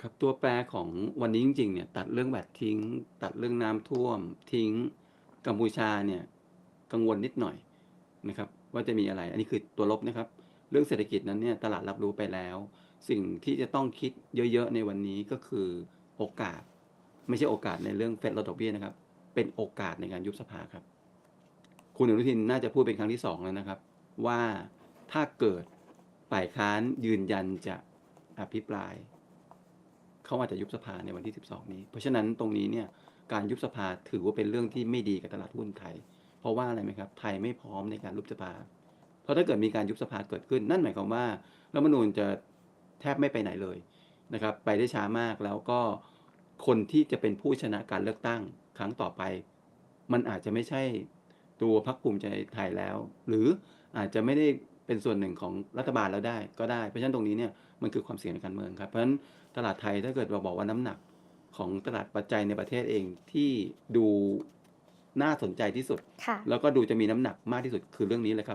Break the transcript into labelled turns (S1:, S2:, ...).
S1: ครับตัวแปรของวันนี้จริงๆเนี่ยตัดเรื่องแวดทิ้ง ตัดเรื่องน้ำท่วม ทิ้งกัมพูชาเนี่ยกังวลนิดหน่อยนะครับ ว่าจะมีอะไร อันนี้คือตัวลบนะครับ เรื่องเศรษฐกิจนั้นเนี่ยตลาดรับรู้ไปแล้ว สิ่งที่จะต้องคิดเยอะๆในวันนี้ก็คือโอกาส ไม่ใช่โอกาสในเรื่องเฟดลดดอกเบี้ยนะครับ เป็นโอกาสในการยุบสภาครับ คุณอนุทินน่าจะพูดเป็นครั้งที่สองแล้วนะครับ ว่าถ้าเกิดฝ่ายค้านยืนยันจะอภิปราย เขาอาจจะยุบสภาในวันที่ 12 นี้ เพราะฉะนั้นตรงนี้เนี่ยการยุบสภาถือว่าเป็นเรื่องที่ไม่ดีกับตลาดหุ้นไทย เพราะว่าอะไรไหมครับไทยไม่พร้อมในการยุบสภา เพราะถ้าเกิดมีการยุบสภาเกิดขึ้น นั่นหมายความว่ารัฐมนูญจะแทบไม่ไปไหนเลยนะครับไปได้ช้ามากแล้วก็คนที่จะเป็นผู้ชนะการเลือกตั้งครั้งต่อไป มันอาจจะไม่ใช่ตัวพรรคภูมิใจไทยแล้ว หรืออาจจะไม่ได้ เป็นส่วนหนึ่งของรัฐบาลแล้วได้ก็ได้ เพราะฉะนั้นตรงนี้เนี่ยมันคือความเสี่ยงในการเมืองครับ เพราะฉะนั้นตลาดไทยถ้าเกิดเราบอกว่าน้ำหนักของตลาดปัจจัยในประเทศเองที่ดูน่าสนใจที่สุด
S2: ค่ะ
S1: แล้วก็ดูจะมีน้ำหนักมากที่สุดคือเรื่องนี้เลยครับ